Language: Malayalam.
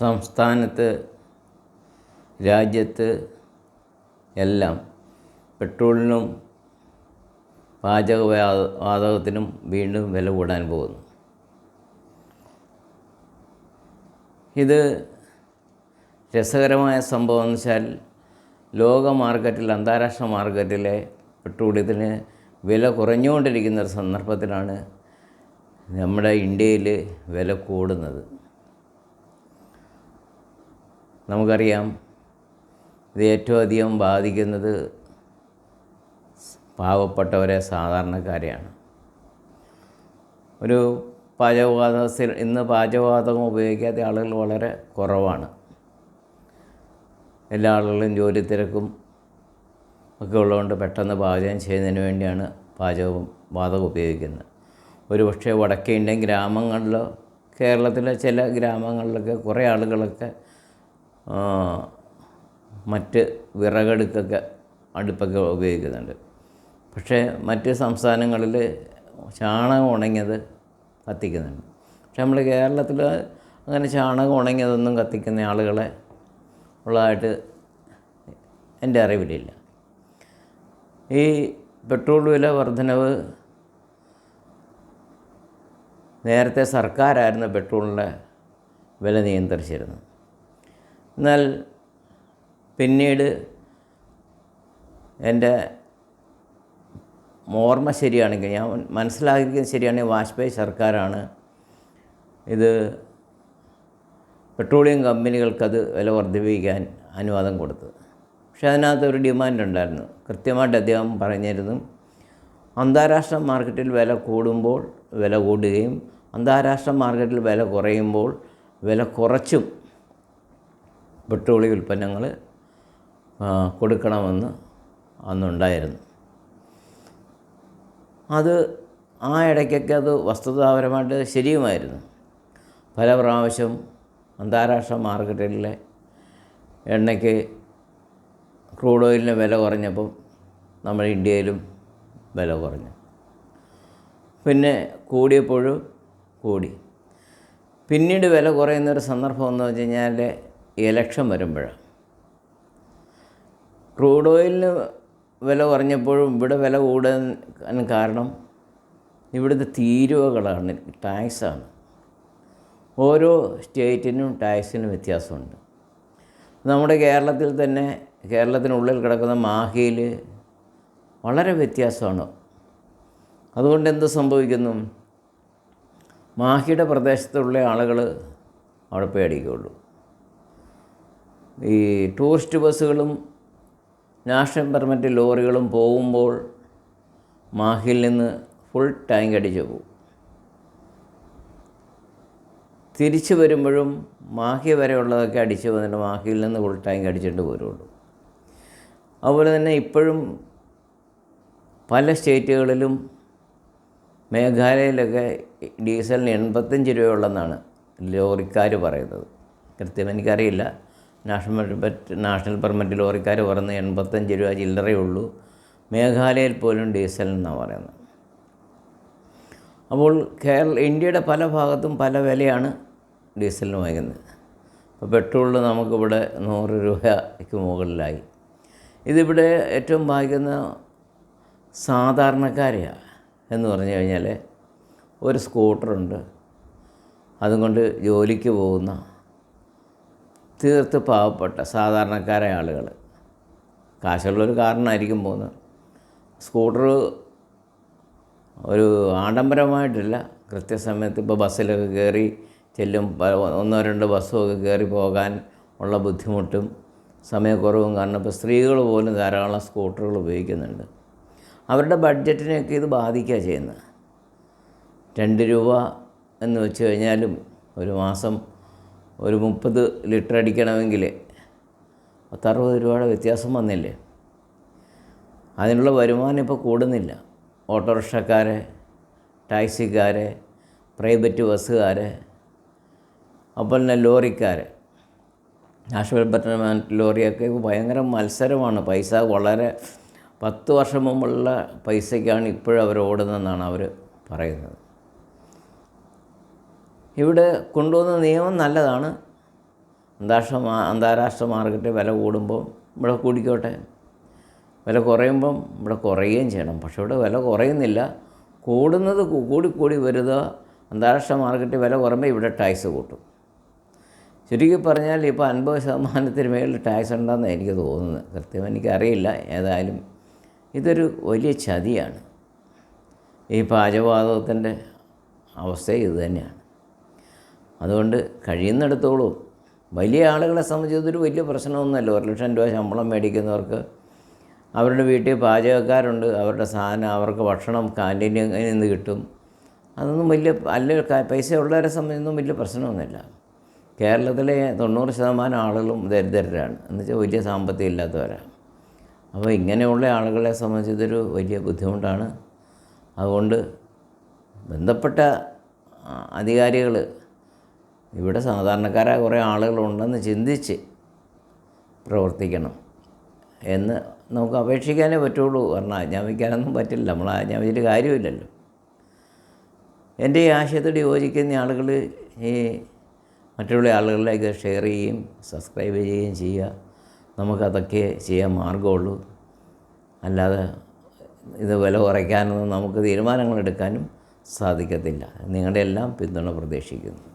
സംസ്ഥാനത്ത് രാജ്യത്ത് എല്ലാം പെട്രോളിനും പാചക വാതകത്തിനും വീണ്ടും വില കൂടാൻ പോകുന്നു. ഇത് രസകരമായ സംഭവം എന്ന് വെച്ചാൽ ലോക മാർക്കറ്റിൽ അന്താരാഷ്ട്ര മാർക്കറ്റിലെ പെട്രോളിയത്തിന് വില കുറഞ്ഞുകൊണ്ടിരിക്കുന്ന ഒരു സന്ദർഭത്തിലാണ് നമ്മുടെ ഇന്ത്യയിൽ വില കൂടുന്നത്. നമുക്കറിയാം ഇത് ഏറ്റവും അധികം ബാധിക്കുന്നത് പാവപ്പെട്ടവരെ സാധാരണക്കാരെയാണ്. ഒരു പാചകവാതകത്തിൽ ഇന്ന് പാചകവാതകം ഉപയോഗിക്കാത്ത ആളുകൾ വളരെ കുറവാണ്. എല്ലാ ആളുകളും ജോലി തിരക്കും ഒക്കെ ഉള്ളതുകൊണ്ട് പെട്ടെന്ന് പാചകം ചെയ്യുന്നതിന് വേണ്ടിയാണ് പാചകം വാതകം ഉപയോഗിക്കുന്നത്. ഒരു പക്ഷേ വടക്കേ ഇന്ത്യൻ ഗ്രാമങ്ങളിലോ കേരളത്തിലെ ചില ഗ്രാമങ്ങളിലൊക്കെ കുറേ ആളുകളൊക്കെ മറ്റ് വിറകടുക്കൊക്കെ അടുപ്പൊക്കെ ഉപയോഗിക്കുന്നുണ്ട്. പക്ഷേ മറ്റ് സംസ്ഥാനങ്ങളിൽ ചാണകം ഉണങ്ങിയത് കത്തിക്കുന്നുണ്ട്. പക്ഷെ നമ്മൾ കേരളത്തിൽ അങ്ങനെ ചാണകം ഉണങ്ങിയതൊന്നും കത്തിക്കുന്ന ആളുകളെ ഉള്ളതായിട്ട് എന്റെ അറിവിലില്ല. ഈ പെട്രോൾ വില വർധനവ് നേരത്തെ സർക്കാരായിരുന്നു പെട്രോളിന്റെ വില നിയന്ത്രിച്ചിരുന്നത്. എന്നാൽ പിന്നീട് എന്റെ ഓർമ്മ ശരിയാണെങ്കിൽ ഞാൻ മനസ്സിലാക്കിയത് ശരിയാണെങ്കിൽ വാജ്പേയി സർക്കാരാണ്. ഇത് പെട്രോളിയം കമ്പനികൾക്കത് വില വർദ്ധിപ്പിക്കാൻ അനുവാദം കൊടുത്തത്. പക്ഷേ അതിനകത്ത് ഒരു ഡിമാൻഡ് ഉണ്ടായിരുന്നു. കൃത്യമായിട്ട് അദ്ദേഹം പറഞ്ഞിരുന്നു അന്താരാഷ്ട്ര മാർക്കറ്റിൽ വില കൂടുമ്പോൾ വില കൂടുകയും അന്താരാഷ്ട്ര മാർക്കറ്റിൽ വില കുറയുമ്പോൾ വില കുറച്ചും പെട്രോളിയം ഉൽപ്പന്നങ്ങൾ കൊടുക്കണമെന്ന് അന്നുണ്ടായിരുന്നു. അത് ആ ഇടയ്ക്കൊക്കെ അത് വസ്തുതാപരമായിട്ട് ശരിയുമായിരുന്നു. പല പ്രാവശ്യം അന്താരാഷ്ട്ര മാർക്കറ്റിലെ എണ്ണയ്ക്ക് ക്രൂഡ് ഓയിലിന് വില കുറഞ്ഞപ്പം നമ്മൾ ഇന്ത്യയിലും വില കുറഞ്ഞു. പിന്നെ കൂടിയപ്പോഴും കൂടി. പിന്നീട് വില കുറയുന്നൊരു സന്ദർഭം എന്ന് വെച്ച് കഴിഞ്ഞാൽ ഇലക്ഷൻ വരുമ്പോൾ ക്രൂഡ് ഓയിലിന് വില കുറഞ്ഞപ്പോഴും ഇവിടെ വില കൂടാൻ കാരണം ഇവിടുത്തെ തീരുവകളാണ് ടാക്സാണ് ഓരോ സ്റ്റേറ്റിനും ടാക്സിനും വ്യത്യാസമുണ്ട്. നമ്മുടെ കേരളത്തിൽ തന്നെ കേരളത്തിനുള്ളിൽ കിടക്കുന്ന മാഹിയിൽ വളരെ വ്യത്യാസമാണ്. അതുകൊണ്ട് എന്ത് സംഭവിക്കുന്നു? മാഹിയുടെ പ്രദേശത്തുള്ള ആളുകൾ അവിടെ പേടിക്കുള്ളൂ ഈ ടൂറിസ്റ്റ് ബസ്സുകളും നാഷണൽ പെർമിറ്റ് ലോറികളും പോകുമ്പോൾ മാഹിയിൽ നിന്ന് ഫുൾ ടാങ്ക് അടിച്ച് പോകും. തിരിച്ചു വരുമ്പോഴും മാഹി വരെയുള്ളതൊക്കെ അടിച്ച് വന്നിട്ട് മാഹിയിൽ നിന്ന് ഫുൾ ടാങ്ക് അടിച്ചിട്ട് പോരുള്ളൂ അതുപോലെ തന്നെ ഇപ്പോഴും പല സ്റ്റേറ്റുകളിലും മേഘാലയയിലൊക്കെ ഡീസലിന് എൺപത്തഞ്ച് രൂപയുള്ളതെന്നാണ് ലോറിക്കാർ പറയുന്നത്. കൃത്യം എനിക്കറിയില്ല. നാഷണൽ പെർമിറ്റ് നാഷണൽ പെർമിറ്റ് ലോറിക്കാർ പറയുന്നത് എൺപത്തഞ്ച് രൂപ ചില്ലറയേ ഉള്ളൂ. മേഘാലയയിൽ പോലും ഡീസൽ എന്നാണ് പറയുന്നത്. അപ്പോൾ കേരള ഇന്ത്യയുടെ പല ഭാഗത്തും പല വിലയാണ് ഡീസലിന് വാങ്ങുന്നത് അപ്പോൾ പെട്രോളിന് നമുക്കിവിടെ നൂറ് രൂപയ്ക്ക് മുകളിലായി. ഇതിവിടെ ഏറ്റവും ബാധിക്കുന്ന സാധാരണക്കാരെയാണ് എന്ന് പറഞ്ഞു കഴിഞ്ഞാൽ ഒരു സ്കൂട്ടറുണ്ട്. അതും കൊണ്ട് ജോലിക്ക് പോകുന്ന തീർത്ത് പാവപ്പെട്ട സാധാരണക്കാരായ ആളുകൾ. കാശുള്ളൊരു കാരണമായിരിക്കും പോകുന്നത്. സ്കൂട്ടർ ഒരു ആഡംബരമായിട്ടില്ല. കൃത്യസമയത്ത് ഇപ്പോൾ ബസ്സിലൊക്കെ കയറി ചെല്ലും. ഒന്നോ രണ്ടോ ബസ്സുമൊക്കെ കയറി പോകാൻ ഉള്ള ബുദ്ധിമുട്ടും സമയക്കുറവും കാരണം ഇപ്പോൾ സ്ത്രീകൾ പോലും ധാരാളം സ്കൂട്ടറുകൾ ഉപയോഗിക്കുന്നുണ്ട്. അവരുടെ ബഡ്ജറ്റിനെയൊക്കെ ഇത് ബാധിക്കുക ചെയ്യുന്നത്. രണ്ട് രൂപ എന്ന് വെച്ച് കഴിഞ്ഞാലും ഒരു മാസം ഒരു മുപ്പത് ലിറ്റർ അടിക്കണമെങ്കിൽ പത്തറുപത് രൂപയുടെ വ്യത്യാസം വന്നില്ലേ? അതിനുള്ള വരുമാനം ഇപ്പോൾ കൂടുന്നില്ല. ഓട്ടോറിക്ഷക്കാരെ ടാക്സിക്കാരെ പ്രൈവറ്റ് ബസ്സുകാരെ അപ്പോൾ തന്നെ ലോറിക്കാരെ നാഷണൽ പെർമനന്റ് ലോറിയൊക്കെ ഇപ്പോൾ ഭയങ്കര മത്സരമാണ്. പൈസ വളരെ പത്ത് വർഷം മുമ്പുള്ള പൈസയ്ക്കാണ് ഇപ്പോഴും അവർ ഓടുന്നതെന്നാണ് അവർ പറയുന്നത്. ഇവിടെ കൊണ്ടുവന്ന നിയമം നല്ലതാണ്. അന്താരാഷ്ട്ര അന്താരാഷ്ട്ര മാർക്കറ്റിൽ വില കൂടുമ്പോൾ ഇവിടെ കൂടിക്കോട്ടെ. വില കുറയുമ്പം ഇവിടെ കുറയുകയും ചെയ്യണം. പക്ഷേ ഇവിടെ വില കുറയുന്നില്ല. കൂടുന്നത് കൂടിക്കൂടി കൂടി കൂടി വരുക അന്താരാഷ്ട്ര മാർക്കറ്റിൽ വില കുറയുമ്പോൾ ഇവിടെ ടാക്സ് കൂട്ടും. ചുരുക്കി പറഞ്ഞാൽ ഇപ്പോൾ അൻപത് ശതമാനത്തിന് മേളിൽ ടാക്സ് ഉണ്ടെന്ന് എനിക്ക് തോന്നുന്നത്. കൃത്യം എനിക്കറിയില്ല ഏതായാലും. ഇതൊരു വലിയ ചതിയാണ്. ഈ പാചകവാതകത്തിന്റെ അവസ്ഥ ഇത് തന്നെയാണ്. അതുകൊണ്ട് കഴിയുന്നിടത്തോളം. വലിയ ആളുകളെ സംബന്ധിച്ച് ഇതൊരു വലിയ പ്രശ്നമൊന്നുമല്ല. ഒരു ലക്ഷം രൂപ ശമ്പളം മേടിക്കുന്നവർക്ക് അവരുടെ വീട്ടിൽ പാചകക്കാരുണ്ട്. അവരുടെ സാധനം അവർക്ക് ഭക്ഷണം ക്യാന്റീനിൽ നിന്ന് കിട്ടും. അതൊന്നും വലിയ അല്ല പൈസ ഉള്ളവരെ സംബന്ധിച്ചൊന്നും വലിയ പ്രശ്നമൊന്നുമില്ല. കേരളത്തിലെ തൊണ്ണൂറ് ശതമാനം ആളുകളും ദരിദ്രരാണ്. എന്നുവെച്ചാൽ വലിയ സാമ്പത്തികം ഇല്ലാത്തവരാണ് അപ്പോൾ ഇങ്ങനെയുള്ള ആളുകളെ സംബന്ധിച്ച് വലിയ ബുദ്ധിമുട്ടാണ്. അതുകൊണ്ട് ബന്ധപ്പെട്ട അധികാരികൾ ഇവിടെ സാധാരണക്കാരായ കുറേ ആളുകളുണ്ടെന്ന് ചിന്തിച്ച് പ്രവർത്തിക്കണം എന്ന് നമുക്ക് അപേക്ഷിക്കാനേ പറ്റുള്ളൂ. കാരണം ആജ്ഞാപിക്കാനൊന്നും പറ്റില്ല. നമ്മൾ ആജ്ഞാപിച്ചിട്ട് കാര്യമില്ലല്ലോ. എന്റെ ഈ ആശയത്തോട് യോജിക്കുന്ന ആളുകൾ ഈ മറ്റുള്ള ആളുകളിലേക്ക് ഷെയർ ചെയ്യുകയും സബ്സ്ക്രൈബ് ചെയ്യുകയും ചെയ്യുക. നമുക്കതൊക്കെ ചെയ്യാൻ മാർഗമുള്ളൂ അല്ലാതെ ഇത് വില കുറയ്ക്കാനൊന്നും നമുക്ക് തീരുമാനങ്ങൾ എടുക്കാനും സാധിക്കത്തില്ല. നിങ്ങളുടെ എല്ലാം പിന്തുണ പ്രതീക്ഷിക്കുന്നു.